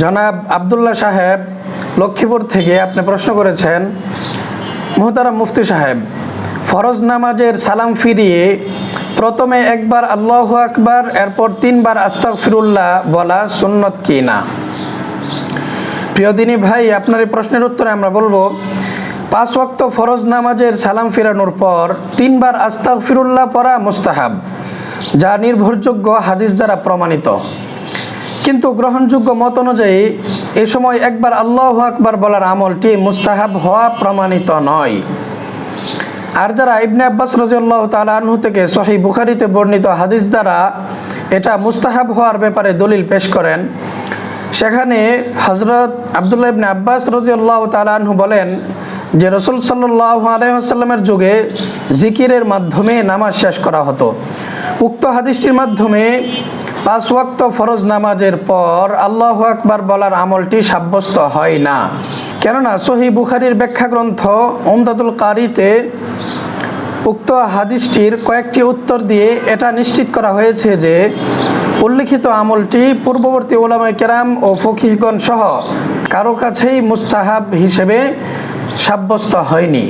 জনাব আবদুল্লাহ সাহেব লক্ষ্মীপুর থেকে আপনি প্রশ্ন করেছেন, মোহতারাম মুফতি সাহেব, ফরজ নামাজের সালাম ফিরিয়ে প্রথমে একবার আল্লাহ আকবার, এরপর তিনবার আস্তাক ফিরুল্লাহ বলা সুন্নত কি না? প্রিয় দিনী ভাই, আপনার এই প্রশ্নের উত্তরে আমরা বলব, পাঁচ ওয়াক্ত ফরজ নামাজের সালাম ফিরানোর পর তিনবার আস্তাক ফিরুল্লাহ পড়া মুস্তাহাব, যা নির্ভরযোগ্য হাদিস দ্বারা প্রমাণিত। কিন্তু গ্রহণযোগ্য মত অনুযায়ী এ সময় একবার আল্লাহ আকবার বলার আমলটি মুস্তাহাব হওয়া প্রমাণিত নয়। আর যারা ইবনে আব্বাস রাজিউল্লাহ তালাহু থেকে সহি বুখারিতে বর্ণিত হাদিস দ্বারা এটা মুস্তাহাব হওয়ার ব্যাপারে দলিল পেশ করেন, সেখানে হজরত আবদুল্লাহ ইবনে আব্বাস রাজিউল্লাহ তালাহু বলেন যে রসুল সাল্লাহ আলহামের যুগে জিকিরের মাধ্যমে নামাজ শেষ করা হতো। উক্ত হাদিসটির মাধ্যমে পাঁচ ওয়াক্ত ফরজ নামাজের পর আল্লাহ আকবার বলার আমলটি সাব্যস্ত হয় না। কেননা সহি বুখারির ব্যাখ্যা গ্রন্থ ওমদাদুল কারিতে উক্ত হাদিসটির কয়েকটি উত্তর দিয়ে এটা নিশ্চিত করা হয়েছে যে উল্লিখিত আমলটি পূর্ববর্তী ওলামাই কেরাম ও ফকিহগণ সহ কারও কাছেই মুস্তাহাব হিসেবে সাব্যস্ত হয়নি।